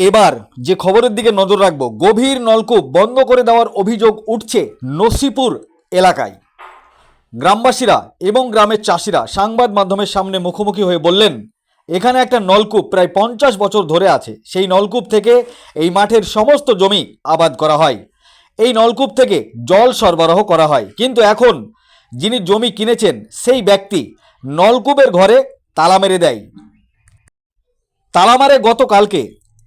এবার যে খবরের দিকে নজর রাখব, গভীর নলকূপ বন্ধ করে দেওয়ার অভিযোগ উঠছে নসিপুর এলাকায়। গ্রামবাসীরা এবং গ্রামের চাষিরা সংবাদ মাধ্যমের সামনে মুখোমুখি হয়ে বললেন, এখানে একটা নলকূপ প্রায় পঞ্চাশ বছর ধরে আছে। সেই নলকূপ থেকে এই মাঠের সমস্ত জমি আবাদ করা হয়। এই নলকূপ থেকে জল সরবরাহ করা হয়। কিন্তু এখন যিনি জমি কিনেছেন, সেই ব্যক্তি নলকূপের ঘরে তালা মেরে দেয়। তালা মারে গতকালকে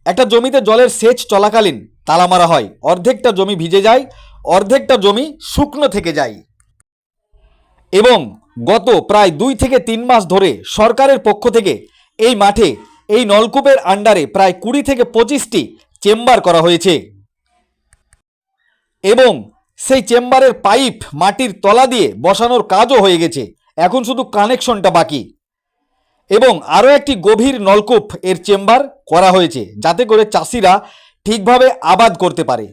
একটা জমিতে জলের সেচ চলাকালীন তালা মারা হয়। অর্ধেকটা জমি ভিজে যায়, অর্ধেকটা জমি শুকনো থেকে যায়। এবং গত প্রায় দুই থেকে তিন মাস ধরে সরকারের পক্ষ থেকে এই মাঠে এই নলকূপের আন্ডারে প্রায় কুড়ি থেকে পঁচিশটি চেম্বার করা হয়েছে। এবং সেই চেম্বারের পাইপ মাটির তলা দিয়ে বসানোর কাজও হয়ে গেছে। এখন শুধু কানেকশনটা বাকি। এবং আরও একটি গভীর নলকূপ এর চেম্বার করা হয়েছে, যাতে করে চাষিরা ঠিকভাবে আবাদ করতে পারে।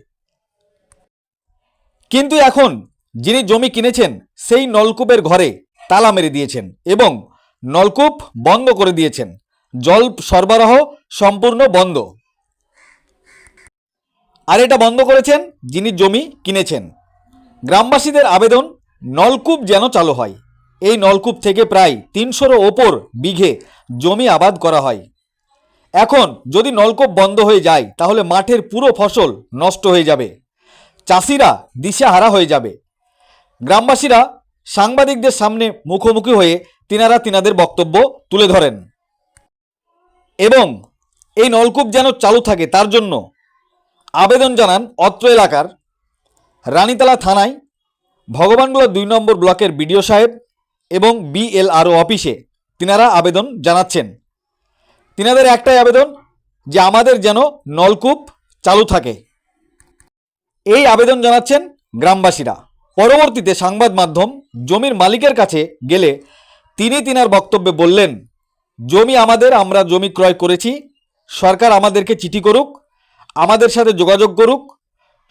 কিন্তু এখন যিনি জমি কিনেছেন, সেই নলকূপের ঘরে তালা মেরে দিয়েছেন এবং নলকূপ বন্ধ করে দিয়েছেন। জল সরবরাহ সম্পূর্ণ বন্ধ। আর এটা বন্ধ করেছেন যিনি জমি কিনেছেন। গ্রামবাসীদের আবেদন, নলকূপ যেন চালু হয়। এই নলকূপ থেকে প্রায় তিনশোরও ওপর বিঘে জমি আবাদ করা হয়। এখন যদি নলকূপ বন্ধ হয়ে যায়, তাহলে মাঠের পুরো ফসল নষ্ট হয়ে যাবে। চাষিরা দিশেহারা হয়ে যাবে। গ্রামবাসীরা সাংবাদিকদের সামনে মুখোমুখি হয়ে তিনারা তিনাদের বক্তব্য তুলে ধরেন। এবং এই নলকূপ যেন চালু থাকে, তার জন্য আবেদন জানান অত্র এলাকার রানীতলা থানায়। ভগবানগোলা দুই নম্বর ব্লকের বিডিও সাহেব এবং বিএলআরও অফিসে তিনারা আবেদন জানাচ্ছেন। তিনাদের একটাই আবেদন যে আমাদের যেন নলকূপ চালু থাকে। এই আবেদন জানাচ্ছেন গ্রামবাসীরা। পরবর্তীতে সংবাদ মাধ্যম জমির মালিকের কাছে গেলে তিনি তিনার বক্তব্যে বললেন, জমি আমাদের, আমরা জমি ক্রয় করেছি। সরকার আমাদেরকে চিঠি করুক, আমাদের সাথে যোগাযোগ করুক।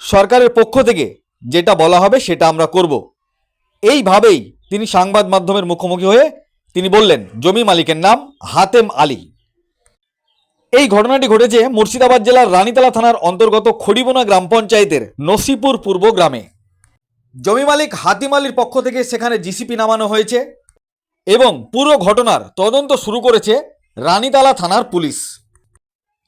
সরকারের পক্ষ থেকে যেটা বলা হবে সেটা আমরা করব। এইভাবেই তিনি সংবাদ মাধ্যমের মুখোমুখি হয়ে তিনি বললেন, জমি মালিকের নাম হাতেম আলী। এই ঘটনাটি ঘটেছে মুর্শিদাবাদ জেলার রানীতলা থানার অন্তর্গত খড়িবোনা গ্রাম পঞ্চায়েতের নসিপুর পূর্ব গ্রামে। জমি মালিক হাতিম আলীর পক্ষ থেকে সেখানে জিসিপি নামানো হয়েছে এবং পুরো ঘটনার তদন্ত শুরু করেছে রানীতলা থানার পুলিশ।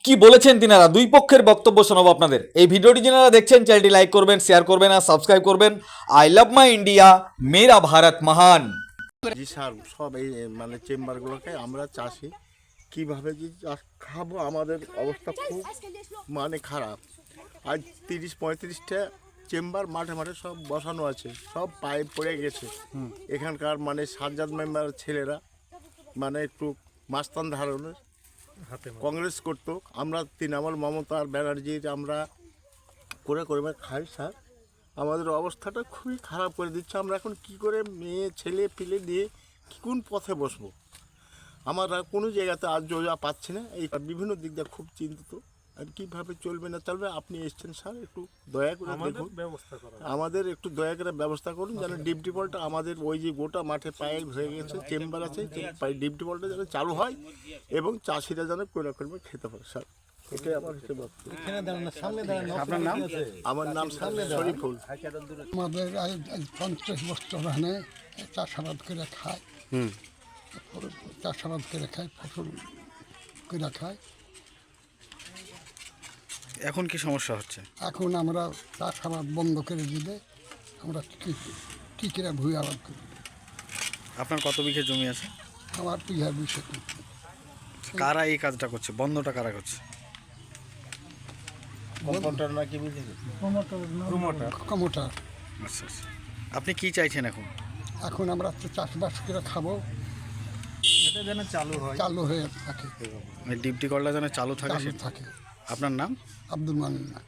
কি বলেছেন তিনারা? দুই পক্ষের বক্তব্য শোনাবো আপনাদের। এই ভিডিওটি যারা দেখছেন চ্যানেলটি লাইক করবেন শেয়ার করবেন আর সাবস্ক্রাইব করবেন। আই লাভ মাই ইন্ডিয়া মেরা ভারত মহান। জি স্যার সব এই মানে চেম্বারগুলোকে আমরা চাষি। কীভাবে যে চাষ খাব আমাদের অবস্থা খুব মানে খারাপ। আজ তিরিশ পঁয়ত্রিশটা চেম্বার মাঠে মাঠে সব বসানো আছে সব পাইপ পড়ে গেছে। এখানকার মানে সাজ্জাদ মেম্বার ছেলেরা মানে একটু মাস্তান ধারণের কংগ্রেস করত, আমরা তৃণমূল মমতা ব্যানার্জির আমরা করে করে খাই স্যার। আমাদের অবস্থাটা খুবই খারাপ করে দিচ্ছে। আমরা এখন কি করে মেয়ে, ছেলে পিলে দিয়ে কোন পথে বসবো? আমরা কোনো জায়গাতে আজ যোজা পাচ্ছি না, এই বিভিন্ন দিক দিয়ে খুব চিন্তিত। আর কীভাবে চলবে না চলবে আপনি এসছেন স্যার একটু দয়া করে দেখুন। আমাদের একটু দয়া করে ব্যবস্থা করুন যেন ডিপ টিপলটা আমাদের ওই যে গোটা মাঠে পায়ে হয়ে গেছে চেম্বার আছে ডিপ টিপলটা যেন চালু হয় এবং চাষিরা যেন করে করবে খেতে পারে। স্যার এটাই আমার হচ্ছে বক্তব্য। আপনার নাম? আমার নাম স্যার শরীফুল। আমাদের আজ আজ পঞ্চাশ বছর চাষাবাদ করে খায়। চাষাবাদ করে খায় ফসল করে খায়। এখন কি সমস্যা হচ্ছে? এখন আমরা চাষাবাদ বন্ধ করে দিলে আমরা কি কী করে ভুই আবাদ করি আপনার কত বিঘে জমি আছে? আমার বিঘা বিষয় কারা এই কাজটা করছে? বন্ধটা কারা করছে? কমোটা আচ্ছা আচ্ছা। আপনি কি চাইছেন এখন? এখন আমরা তো চাষবাস করে খাব। এটা যেন চালু হয়। চালু হয়ে থাকে। মানে ডিপটি কলটা যেন চালু থাকে চালু থাকে। আপনার নাম? আব্দুল মান্না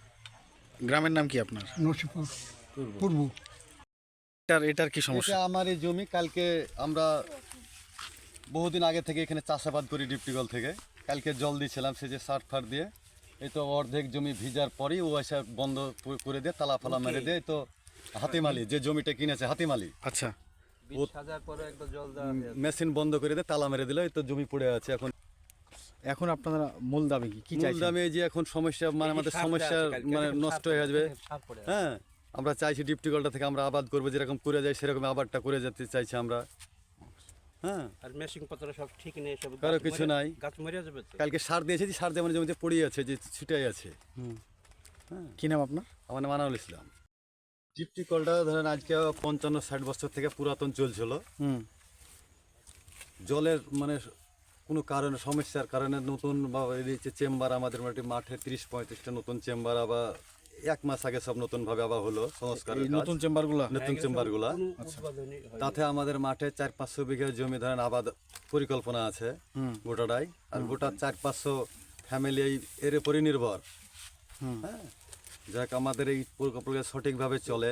গ্রামের নাম কি আপনার? নসিপুর। পূর্ব। এটার এটার কি সমস্যা? আমার এই জমি কালকে আমরা বহুদিন আগে থেকে এখানে চাষাবাদ করি ডিপটিগল থেকে। কালকে জল দিয়েছিলাম সে যে সার ফার দিয়ে। এই তো অর্ধেক জমি ভিজার পরেই ও এসে বন্ধ করে দিয়ে তালা ফালা মেরে দিয়ে তো হাতিমালি যে জমিটা কিনেছে হাতিমালি। আচ্ছা। মেশিন বন্ধ করে দিয়ে তালা মেরে দিল এই তো জমি পড়ে আছে এখন। এখন আপনারা মূল দামে কি? কি মূল দামে যে এখন সমস্যা মানে আমাদের সমস্যা মানে নষ্ট হয়ে যাবে। হ্যাঁ আমরা চাইছি ডিপটি কলটা থেকে আমরা আবাদ করব যেরকম করে যাই সেরকম আবাদটা করে যেতে চাইছি আমরা। হ্যাঁ। আর মেশিং পত্র সব ঠিক নেই সব কারও কিছু নাই। গাছ মরে যাবে কালকে সার দিয়েছি যে সার জমিতে পড়ে আছে যে ছিটাই আছে। কি নাম আপনার? আমার নাম আনাউল ইসলাম। ডিপটি কলটা ধরেন আজকে পঞ্চান্ন ষাট বছর থেকে পুরাতন চলছিল জলের মানে কোনো কারণে সমস্যার কারণে নতুন বা চেম্বার আমাদের মোটামুটি মাঠে তিরিশ পঁয়ত্রিশটা নতুন চেম্বার আবার এক মাস আগে সব নতুনভাবে আবার হলো সংস্কার নতুন চেম্বারগুলো? নতুন চেম্বারগুলা। কোনো তাতে আমাদের মাঠে চার পাঁচশো বিঘা জমি ধরেন আবাদ পরিকল্পনা আছে গোটাটাই। আর গোটা চার পাঁচশো ফ্যামিলি এই এর উপরই নির্ভর। হ্যাঁ? যাক আমাদের এই পরিকল্পনা সঠিকভাবে চলে।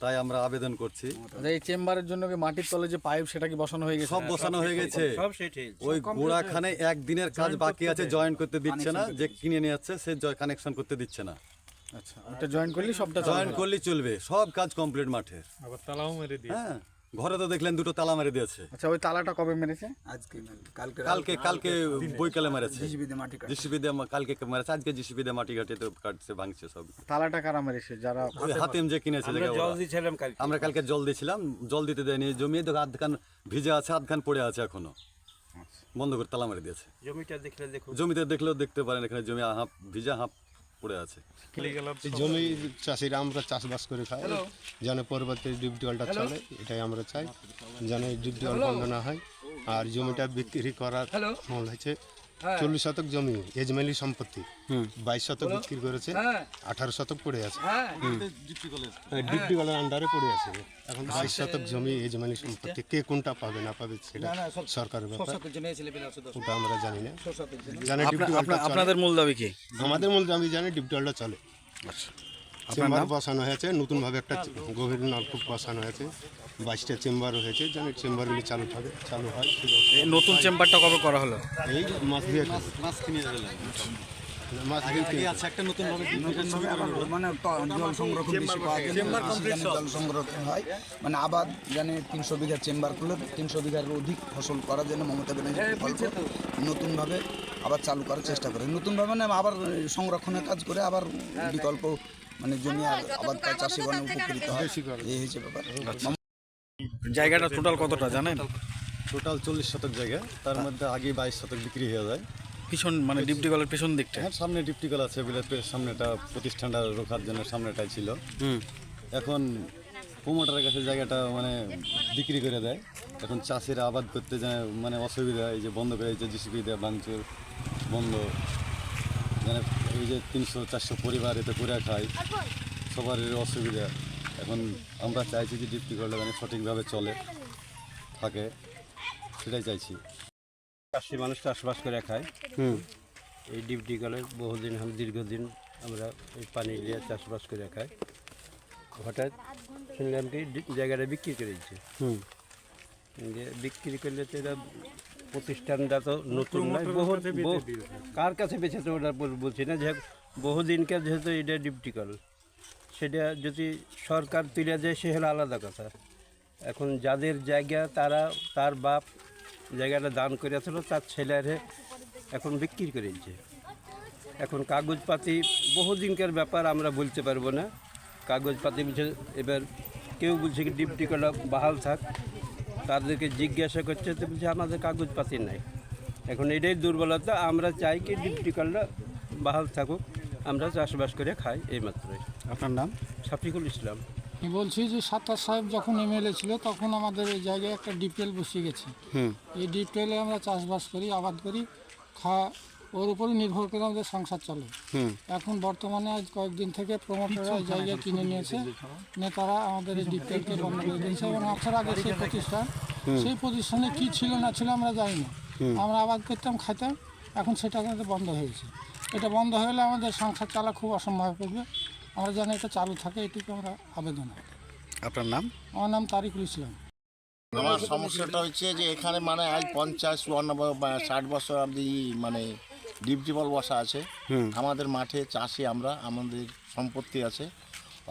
তাই আমরা আবেদন করছি। আচ্ছা, এই চেম্বারের জন্য কি মাটির তলে যে পাইপ সেটা কি বসানো হয়ে গেছে? সব বসানো হয়ে গেছে। সব সেট হয়েছে ওই গোড়াখানে একদিনের কাজ বাকি আছে জয়েন করতে দিচ্ছে না যে কিনে নিয়ে যাচ্ছে সে কানেকশন করতে দিচ্ছে না। আচ্ছা ওটা জয়েন করলে সবটা জয়েন করলেই চলবে সব কাজ কমপ্লিট মাঠে। আবার তালাও মেরে দিয়ে হ্যাঁ। ঘরে তো দেখলেন দুটো তালা মেরে দিয়েছে। আচ্ছা ওই তালাটা কবে মেরেছে? আজকে কালকে কালকে কালকে বইকালে মেরেছে। জিসিবি দিয়ে মা- কালকে মেরেছে। আজকে জিসিবি দিয়ে মাটি ঘাটে তো কাটছে ভাঙছে সব। তালাটা কারা মেরেছে? যারা ওই হাতিম যে কিনেছে আমরা জল। দিয়েছিলাম কালকে। আমরা কালকে জল দিয়েছিলাম জল দিতে দেয়নি। জমি তো আধখান ভিজে আছে আধখান পড়ে আছে এখনও। বন্ধ করে তালা মেরে দিয়েছে। জমিটা দেখলে দেখুন। জমিতে দেখলেও দেখতে পারেন এখানে জমি হাফ ভিজা হাফ পড়ে আছে। এই জমি চাষিরা আমরা চাষবাস করে খাই। যেন পরবর্তী ডিপ জলটা চলে এটাই আমরা চাই। যেন ডিপ জল বন্ধ না হয়। আর জমিটা বিক্রি করার মূল হচ্ছে চল্লিশ শতক জমি এজমেলি সম্পত্তি। বাইশ শতক বিক্রি করেছে আঠারো শতক পড়ে আছে। ডিপ টিউবওয়েলের আন্ডারে পড়ে আছে। এখন বাইশ শতক জমি এজমেলি সম্পত্তি কে কোনটা পাবে না পাবে সেটা সরকারের ব্যাপার। ওটা আমরা জানি না। জানি ডিপ আপনার- টিউবওয়েলটা আপনার- চলে। আপনাদের মূল দাবি কি? আমাদের মধ্যে আমি জানি ডিপটলটা চলে। চেম্বার বসানো হয়েছে নতুনভাবে একটা গভীর নলকূপ বসানো হয়েছে। বাইশটা চেম্বার হয়েছে জানি চেম্বারগুলি চালু থাকে চালু হয় এই নতুন চেম্বারটা কবে করা হলো? এই মাস দিয়ে মাছ কিনে মাস দিয়ে আছে একটা নতুন ভাবে মানে জল সংরক্ষণ বেশি জন্য সেখানে জল সংরক্ষণ হয় মানে আবাদ জানে তিনশো বিঘা চেম্বার খুলে তিনশো বিঘার অধিক ফসল করার জন্য মমতা ব্যানার্জি প্রকল্প নতুনভাবে আবার চালু করার চেষ্টা করে। নতুনভাবে মানে আবার সংরক্ষণের কাজ করে আবার বিকল্প মানে জমি আবার আবাদ করে চাষি বনে উপকৃত হয়। এই হয়েছে ব্যাপার। জায়গাটা টোটাল কতটা জানেন? টোটাল চল্লিশ শতক জায়গা তার মধ্যে আগে বাইশ শতক বিক্রি হয়ে যায়। পিছন মানে ডিপটি কলের পেছন দিকটা? হ্যাঁ সামনে ডিপটিকল আছে বিলেতের সামনেটা প্রতিষ্ঠানটা রোখার জন্য সামনেটাই ছিল। এখন প্রমোটারের কাছে জায়গাটা মানে বিক্রি করে দেয়। এখন চাষিরা আবাদ করতে যায় মানে অসুবিধা এই যে বন্ধ করে যে জিসিপি দেয় ভাঙচুর বন্ধ। মানে এই যে তিনশো চারশো পরিবার এতে করে খায় সবারই অসুবিধা। এখন আমরা চাইছি যে ডিপটিকলটা মানে সঠিকভাবে চলে থাকে সেটাই চাইছি। চাষি মানুষ চাষবাস করে খায়। হুম। এই ডিপটি গলে বহুদিন দীর্ঘদিন আমরা এই পানি নিয়ে চাষবাস করে খাই। হঠাৎ শুনলাম কি জায়গাটা বিক্রি করে দিচ্ছে। যে বিক্রি করলে তো এটা প্রতিষ্ঠানটা তো নতুন নয় বহু বহু- কার কাছে বেঁচেছে ওটা বল- বলছি না যে বহুদিনকার যেহেতু এটা ডিপটি কল সেটা যদি সরকার তুলে দেয়, সে হলো আলাদা কথা। এখন যাদের জায়গা, তারা তার বাপ জায়গাটা দান করেছিল, তার ছেলেরে এখন বিক্রি করে দিচ্ছে এখন কাগজপাতি বহুদিনকার ব্যাপার, আমরা বলতে পারব না। কাগজপাতি বলছে, এবার কেউ বলছে কি, ডিপটি কলা বাহাল থাক। তাদেরকে জিজ্ঞাসা করছে, তো বলছে, আমাদের কাগজপাতি নাই। এখন এটাই দুর্বলতা, আমরা চাই কি, ডিপটি কলটা বাহাল থাকুক। আমরা চাষবাস করে খাই এই মাত্রই আপনার নাম? শফিকুল ইসলাম। আমি বলছি যে সাত্তার সাহেব যখন এমএলএ ছিল তখন আমাদের এই জায়গায় একটা ডিপটেল বসিয়ে গেছে। এই ডিপটেলে আমরা চাষবাস করি আবাদ করি খাওয়া ওর উপরই নির্ভর করে আমাদের সংসার চলে। এখন বর্তমানে আজ কয়েকদিন থেকে প্রমোটাররা এই জায়গা কিনে নিয়েছে। নেতারা আমাদের এই ডিপটেলকে বন্ধ করে দিয়েছে এবং আসার আগে সেই প্রতিষ্ঠান সেই প্রতিষ্ঠানে কি ছিল না ছিল আমরা জানি না। আমরা আবাদ করতাম খাইতাম এখন সেটা কিন্তু বন্ধ হয়েছে এটা বন্ধ হয়ে গেলে আমাদের সংসার চালা খুব অসম্ভব হয়ে পড়বে। আমরা যেন এটা চালু থাকে এটুকু আমরা আবেদন আপনার নাম? আমার নাম তারিকুল ইসলাম। আমার সমস্যাটা হচ্ছে যে এখানে মানে আজ পঞ্চাশ চুয়ান্ন বা ষাট বছর অব্দি মানে ডিপ টিউবওয়েল বসা আছে। আমাদের মাঠে চাষি আমরা আমাদের সম্পত্তি আছে।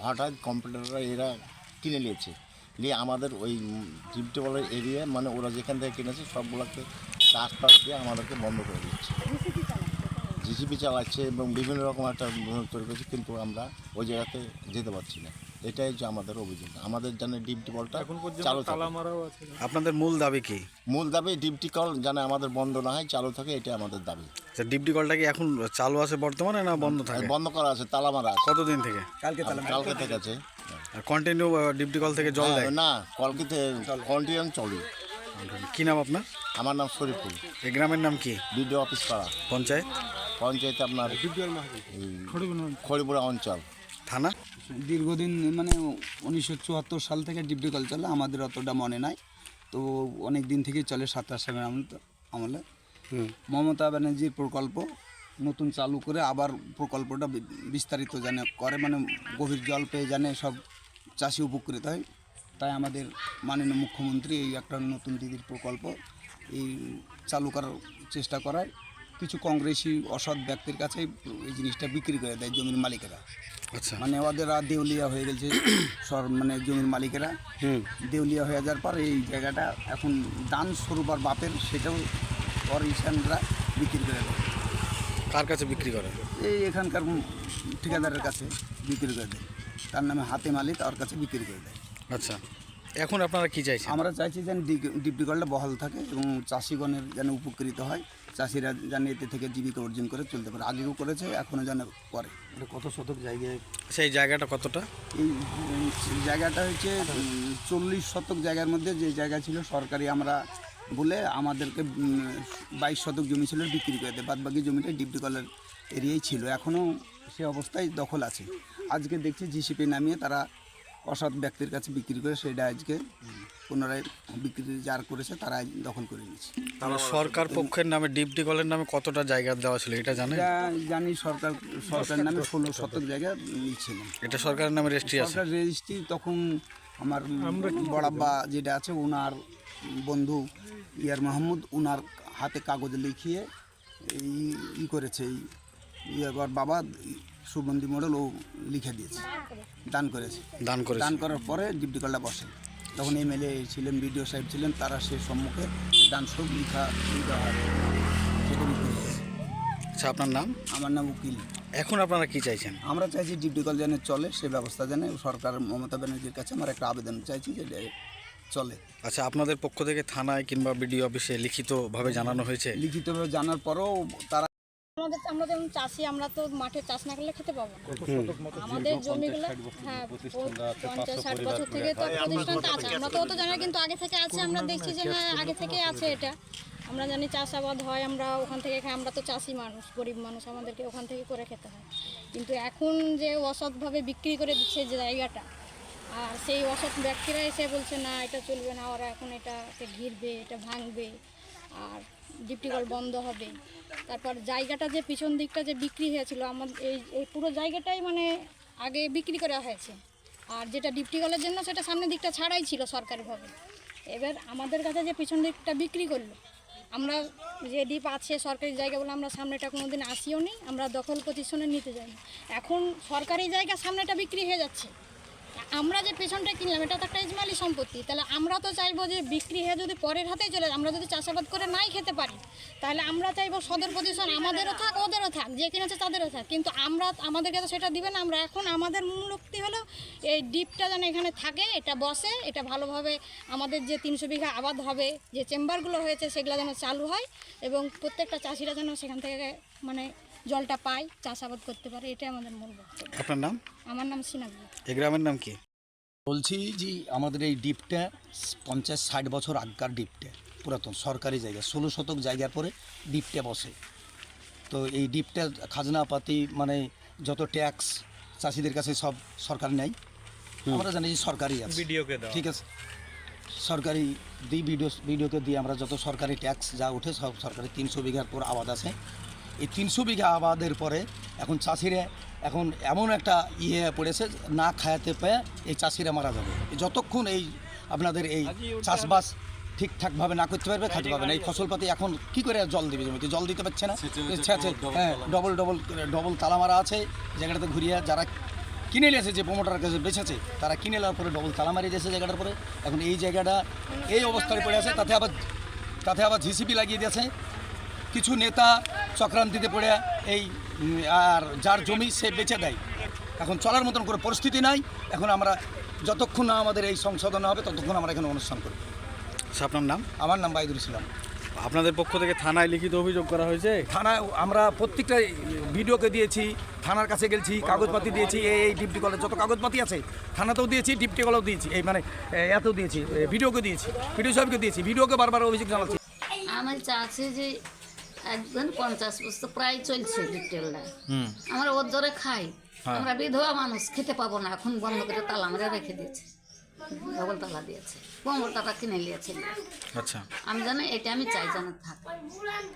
হঠাৎ কম্পিউটাররা এরা কিনে নিয়েছে। নিয়ে আমাদের ওই ডিপ টিউবওয়েলের এরিয়া মানে ওরা যেখান থেকে কিনেছে সবগুলোকে আশপাশ দিয়ে আমাদেরকে বন্ধ করে দিচ্ছে। জিসিপি চালাচ্ছে এবং বিভিন্ন রকম একটা তৈরি করছে কিন্তু আমরা ওই জায়গাতে যেতে পারছি না। এটাই হচ্ছে আমাদের অভিযোগ। আমাদের যেন ডিপটি কলটা চালু থাকে। আপনাদের মূল দাবি কি? মূল দাবি ডিপটি কল যেন আমাদের বন্ধ না হয় চালু থাকে এটাই আমাদের দাবি। আচ্ছা ডিপটি কলটা কি এখন চালু আছে বর্তমানে না বন্ধ থাকে? বন্ধ করা আছে তালা মারা আছে। কতদিন থেকে? কালকে তাহলে কালকে থেকে আছে। আর কন্টিনিউ ডিপটি কল থেকে জল দেয়? না কলকিতে কন্টিনিউ চলে। কি নাম আপনার? আমার নাম শরীফুল। এই গ্রামের নাম কি? বিডিও অফিস পাড়া। পঞ্চায়েত? পঞ্চায়েতে আপনার খড়িপুরা অঞ্চল। থানা? দীর্ঘদিন মানে উনিশশো চুয়াত্তর সাল থেকে ডিপটি কল চলে আমাদের অতটা মনে নাই। তো অনেক দিন থেকেই চলে সাতাশ আমলে মমতা ব্যানার্জির প্রকল্প নতুন চালু করে আবার প্রকল্পটা বিস্তারিত জানে করে মানে গভীর জল পেয়ে জানে সব চাষি উপকৃত হয়। তাই আমাদের মাননীয় মুখ্যমন্ত্রী এই একটা নতুন দিদির প্রকল্প এই চালু করার চেষ্টা করায়। কিছু কংগ্রেসি অসৎ ব্যক্তির কাছে এই জিনিসটা বিক্রি করে দেয় জমির মালিকেরা। আচ্ছা। মানে ওদের আর দেউলিয়া হয়ে গেছে সর মানে জমির মালিকেরা। দেউলিয়া হয়ে যাওয়ার পর এই জায়গাটা এখন দান স্বরূপ আর বাপের সেটাও ওর ইসানরা বিক্রি করে দেয়। কার কাছে বিক্রি করে? এই এখানকার ঠিকাদারের কাছে বিক্রি করে দেয়। তার নামে হাতে মালিক তার কাছে বিক্রি করে দেয়। আচ্ছা। এখন আপনারা কি চাইছেন? আমরা চাইছি যেন ডিপটি কলটা বহাল থাকে এবং চাষিগণের যেন উপকৃত হয়। চাষিরা যেন এতে থেকে জীবিকা অর্জন করে চলতে পারে। আগেও করেছে এখনও যেন করে। কত শতক জায়গায়? সেই জায়গাটা কতটা? এই জায়গাটা হচ্ছে চল্লিশ শতক জায়গার মধ্যে যে জায়গা ছিল সরকারি আমরা বলে আমাদেরকে বাইশ শতক জমি ছিল বিক্রি করে দেয়। বাদ বাকি জমিটা ডিপটি কলের এরিয়াই ছিল। এখনও সে অবস্থায় দখল আছে। আজকে দেখছি জিসিপি নামিয়ে তারা অসৎ ব্যক্তির কাছে বিক্রি করে সেটা আজকে পুনরায় বিক্রি যার করেছে তারা আজ দখল করে নিয়েছে। তাহলে সরকার পক্ষের নামে ডিপটি কলের নামে কতটা জায়গা দেওয়া ছিল এটা জানেন? জানি সরকার সরকার নামে ষোলো শতক জায়গা নিচ্ছিলেন এটা সরকারের নামে রেজিস্ট্রি আছে? সরকার রেজিস্ট্রি তখন আমার বড়াব্বা যেটা আছে ওনার বন্ধু ইয়ার মাহমুদ ওনার হাতে কাগজ লিখিয়ে এই ই করেছে এই ইয়ার বাবা সুগন্ধি মডেল ও লিখে দিয়েছে। দান করেছে। দান করে দান করার পরে ডিপটি কলটা বসে। তখন এমএলএ ছিলেন বিডিও সাহেব ছিলেন তারা সে সম্মুখে দান সব লিখা লিখা হয়। সেটা বিক্রি হয়েছে। আচ্ছা আপনার নাম? আমার নাম উকিল। এখন আপনারা কি চাইছেন? আমরা চাইছি ডিপটি কল যেন চলে সে ব্যবস্থা যেন সরকার মমতা ব্যানার্জির কাছে আমার একটা আবেদন চাইছি যে চলে। আচ্ছা আপনাদের পক্ষ থেকে থানায় কিংবা বিডিও অফিসে লিখিতভাবে জানানো হয়েছে? লিখিতভাবে জানার পরেও তারা আমাদের আমরা যেমন চাষি আমরা তো মাঠে চাষ না করলে খেতে পাবো না। আমাদের জমিগুলো হ্যাঁ পঞ্চাশ ষাট বছর থেকে তো প্রতিষ্ঠানটা আছে। আমরা তো অত জানি না, কিন্তু আগে থেকে আছে। আমরা দেখছি যে হ্যাঁ আগে থেকে আছে এটা। আমরা জানি চাষাবাদ হয় আমরা ওখান থেকে খাই আমরা তো চাষি মানুষ গরিব মানুষ আমাদেরকে ওখান থেকে করে খেতে হয়। কিন্তু এখন যে অসৎভাবে বিক্রি করে দিচ্ছে যে জায়গাটা আর সেই অসৎ ব্যক্তিরা এসে বলছে না এটা চলবে না ওরা এখন এটাকে ঘিরবে এটা ভাঙবে। আর ডিপটি কল বন্ধ হবে। তারপর জায়গাটা যে পিছন দিকটা যে বিক্রি হয়েছিল, আমার এই এই পুরো জায়গাটাই মানে আগে বিক্রি করা হয়েছে। আর যেটা ডিপটি কলের জন্য সেটা সামনের দিকটা ছাড়াই ছিল সরকারিভাবে। এবার আমাদের কাছে যে পিছন দিকটা বিক্রি করল, আমরা যে ডিপ আছে সরকারি জায়গা বলে আমরা সামনেটা কোনো দিন আসিও নি আমরা দখল পজিশনে নিতে যাই এখন সরকারি জায়গা সামনেটা বিক্রি হয়ে যাচ্ছে। আমরা যে পেছনটা কিনলাম, এটা তো একটা ইজমালি সম্পত্তি। তাহলে আমরা তো চাইব যে বিক্রি হয়ে যদি পরের হাতেই চলে আমরা যদি চাষাবাদ করে নাই খেতে পারি, তাহলে আমরা চাইব সদর পজিশন আমাদেরও থাক, ওদেরও থাক, যে কিনেছে তাদেরও থাক। কিন্তু আমরা, আমাদেরকে তো সেটা দিবে না, আমরা এখন আমাদের মূল উক্তি হলো এই ডিপটা যেন এখানে থাকে, এটা বসে, এটা ভালোভাবে আমাদের যে তিনশো বিঘা আবাদ হবে, যে চেম্বারগুলো হয়েছে, সেগুলো যেন চালু হয়, এবং প্রত্যেকটা চাষিরা যেন সেখান থেকে মানে জলটা পায় চাষাবাদ করতে পারে এটাই আমাদের মূল বক্তব্য। আপনার নাম? আমার নাম সিনাবি এই গ্রামের নাম কি? বলছি যে আমাদের এই ডিপটা পঞ্চাশ ষাট বছর আগকার ডিপটা পুরাতন সরকারি জায়গা ষোলো শতক জায়গার পরে ডিপটা বসে। তো এই ডিপটা খাজনাপাতি মানে যত ট্যাক্স চাষিদের কাছে সব সরকার নেয় আমরা জানি যে সরকারি আছে। ঠিক আছে। সরকারি দিই ভিডিও ভিডিওকে দিয়ে আমরা যত সরকারি ট্যাক্স যা উঠে সব সরকারি তিনশো বিঘার পর আবাদ আছে। এই তিনশো বিঘা আবাদের পরে এখন চাষিরা এখন এমন একটা ইয়ে পড়েছে না খায়াতে পেয়ে এই চাষিরা মারা যাবে। যতক্ষণ এই আপনাদের এই চাষবাস ঠিকঠাকভাবে না করতে পারবে খাতে পারবে না। এই ফসলপাতি এখন কি করে জল দিবে জমিতে? জল দিতে পারছে না। হ্যাঁ ডবল ডবল ডবল তালা মারা আছে। জায়গাটাতে ঘুরিয়ে যারা কিনে নিয়েছে যে প্রমোটার কাছে বেচেছে তারা কিনে নেওয়ার পরে ডবল তালা মারিয়ে দিয়েছে জায়গাটার পরে। এখন এই জায়গাটা এই অবস্থায় পড়ে আছে তাতে আবার তাতে আবার জিসিপি লাগিয়ে দিয়েছে। কিছু নেতা চক্রান্তিতে পড়ে এই আর যার জমি সে বেচে দেয়। এখন চলার মতন করে পরিস্থিতি নাই। এখন আমরা যতক্ষণ না আমাদের এই সংশোধন হবে ততক্ষণ আমরা এখানে অনুষ্ঠান করি আচ্ছা, আপনার নাম? আমার নাম বাইদুল ইসলাম। আপনাদের পক্ষ থেকে থানায় লিখিত অভিযোগ করা হয়েছে? থানায় আমরা প্রত্যেকটা ভিডিওকে দিয়েছি থানার কাছে গেছি কাগজপাতি দিয়েছি এই এই ডিপটি কলেজ যত কাগজপাতি আছে থানাতেও দিয়েছি ডিপটি কলেও দিয়েছি এই মানে এতেও দিয়েছি ভিডিওকে দিয়েছি ভিডিও সাহেবকে দিয়েছি ভিডিওকে বারবার অভিযোগ জানাচ্ছি। আমার চাচ্ছে যে একদম পঞ্চাশ বছর প্রায় চলছে ডিপটেলটা আমরা ওর জোরে খাই। আমরা বিধবা মানুষ খেতে পাবো না। এখন বন্ধ করে তালা মেরে রেখে দিয়েছে। ডবল তালা দিয়েছে। পনেরো টাকা কিনে নিয়েছিল আচ্ছা। আমি জানি এটা আমি চাই যেন থাক।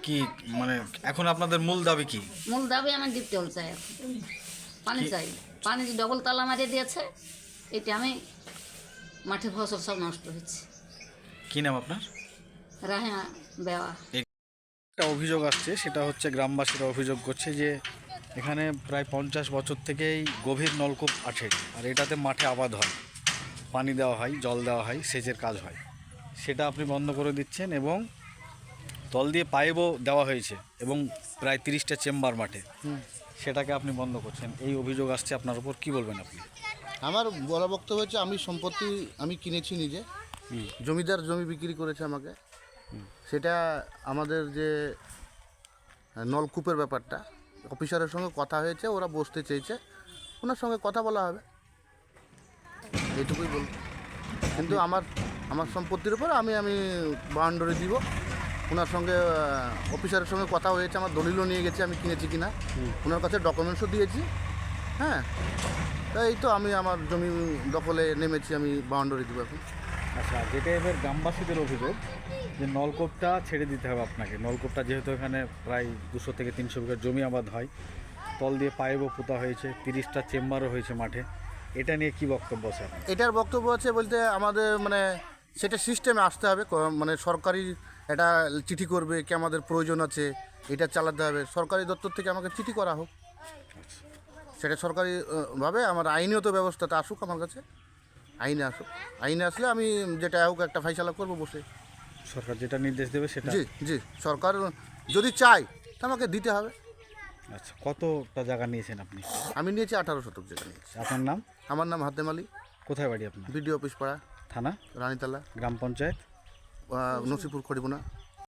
কি মানে এখন আপনাদের মূল দাবি কি? মূল দাবি আমার ডিপটেল চাই। এখন পানি চাই। পানি ডবল তালা মারিয়ে দিয়েছে এটা আমি মাঠে ফসল সব নষ্ট হয়েছে। কি নাম আপনার? রাহে বেওয়া। একটা অভিযোগ আসছে সেটা হচ্ছে গ্রামবাসীরা অভিযোগ করছে যে এখানে প্রায় পঞ্চাশ বছর থেকেই গভীর নলকূপ আছে আর এটাতে মাঠে আবাদ হয়। পানি দেওয়া হয় জল দেওয়া হয় সেচের কাজ হয়। সেটা আপনি বন্ধ করে দিচ্ছেন এবং তল দিয়ে পাইপও দেওয়া হয়েছে এবং প্রায় তিরিশটা চেম্বার মাঠে। সেটাকে আপনি বন্ধ করছেন। এই অভিযোগ আসছে আপনার উপর কি বলবেন আপনি? আমার বলা বক্তব্য হচ্ছে আমি সম্পত্তি আমি কিনেছি নিজে। জমিদার জমি বিক্রি করেছে আমাকে। সেটা আমাদের যে নলকূপের ব্যাপারটা অফিসারের সঙ্গে কথা হয়েছে ওরা বসতে চেয়েছে ওনার সঙ্গে কথা বলা হবে। এইটুকুই বল কিন্তু আমার আমার সম্পত্তির উপর আমি আমি বাউন্ডারি দিব। ওনার সঙ্গে অফিসারের সঙ্গে কথা হয়েছে আমার দলিলও নিয়ে গেছে আমি কিনেছি কিনা। ওনার কাছে ডকুমেন্টসও দিয়েছি। হ্যাঁ তাই এই তো আমি আমার জমি দখলে নেমেছি আমি বাউন্ডারি দিব এখন। আচ্ছা যেটা এবার গ্রামবাসীদের অভিযোগ যে নলকূপটা ছেড়ে দিতে হবে আপনাকে। নলকূপটা যেহেতু এখানে প্রায় দুশো থেকে তিনশো বিঘা জমি আবাদ হয় তল দিয়ে পাইপও পোতা হয়েছে তিরিশটা চেম্বারও হয়েছে মাঠে। এটা নিয়ে কি বক্তব্য স্যার এটার বক্তব্য আছে বলতে আমাদের মানে সেটা সিস্টেমে আসতে হবে মানে সরকারি এটা চিঠি করবে কি আমাদের প্রয়োজন আছে এটা চালাতে হবে। সরকারি দপ্তর থেকে আমাকে চিঠি করা হোক। সেটা সরকারি আহ, ভাবে আমার আইনীয় তো ব্যবস্থাটা আসুক আমার কাছে। আইনে আসুক আইনে আসলে আমি যেটা হোক একটা ফাইসালা করব বসে। সরকার যেটা নির্দেশ দেবে সেটা? জি জি সরকার যদি চাই তা আমাকে দিতে হবে। আচ্ছা কতটা জায়গা নিয়েছেন আপনি? আমি নিয়েছি আঠারো শতক জায়গা নিয়েছি। আপনার নাম? আমার নাম হাতেম আলী। কোথায় বাড়ি আপনার? বিডিও অফিস পাড়া থানা? রানীতলা। গ্রাম পঞ্চায়েত? নসিপুর খড়িবোনা।